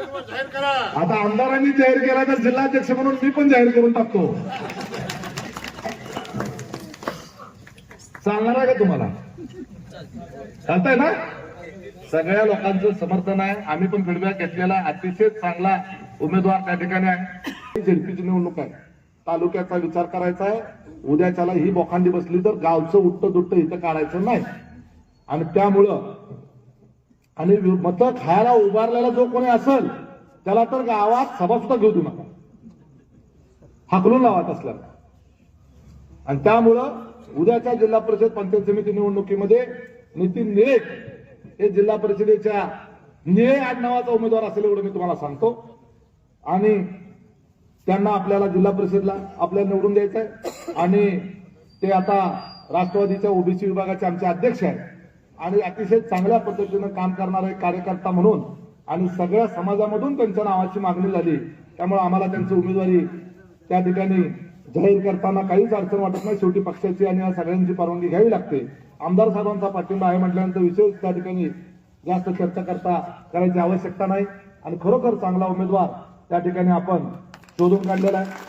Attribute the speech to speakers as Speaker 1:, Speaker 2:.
Speaker 1: आता आमदारांनी जाहीर केला तर जिल्हाध्यक्ष म्हणून मी पण जाहीर करून टाकतो. चालणार आहे का तुम्हाला? चालतंय ना? सगळ्या लोकांचं समर्थन आहे. आम्ही पण फीडबॅक घेतलेला अतिशय चांगला उमेदवार त्या ठिकाणी आहे. झेडपीची निवडणूक आहे. तालुक्याचा विचार करायचा आहे. उद्याच्याला ही बोखांडी बसली तर गावचं उट्ट दुट्ट इथं काढायचं नाही. आणि त्यामुळं आणि मतं खायला उभारलेला जो कोणी असेल त्याला तर गावात सभा सुद्धा घेऊ देऊ नका. हाकलून लावत असल्या आणि त्यामुळं उद्याच्या जिल्हा परिषद पंचायत समिती निवडणुकीमध्ये नितीन नेक हे जिल्हा परिषदेच्या निळे आडनावाचा उमेदवार असेल एवढं मी तुम्हाला सांगतो. आणि त्यांना आपल्याला जिल्हा परिषदला आपल्याला निवडून द्यायचं आहे आणि ते आता राष्ट्रवादीच्या ओबीसी विभागाचे आमचे अध्यक्ष आहेत. आणि अतिशय चांगल्या पद्धतीनं काम करणारा एक कार्यकर्ता म्हणून आणि सगळ्या समाजामधून त्यांच्या नावाची मागणी झाली. त्यामुळे आम्हाला त्यांची उमेदवारी त्या ठिकाणी जाहीर करताना काहीच अडचण वाटत नाही. शेवटी पक्षाची आणि या सगळ्यांची परवानगी घ्यावी लागते. आमदार साहेबांचा पाठिंबा आहे म्हटल्यानंतर विशेष त्या ठिकाणी जास्त चर्चा करता करायची आवश्यकता नाही. आणि खरोखर चांगला उमेदवार त्या ठिकाणी आपण शोधून काढलेला आहे.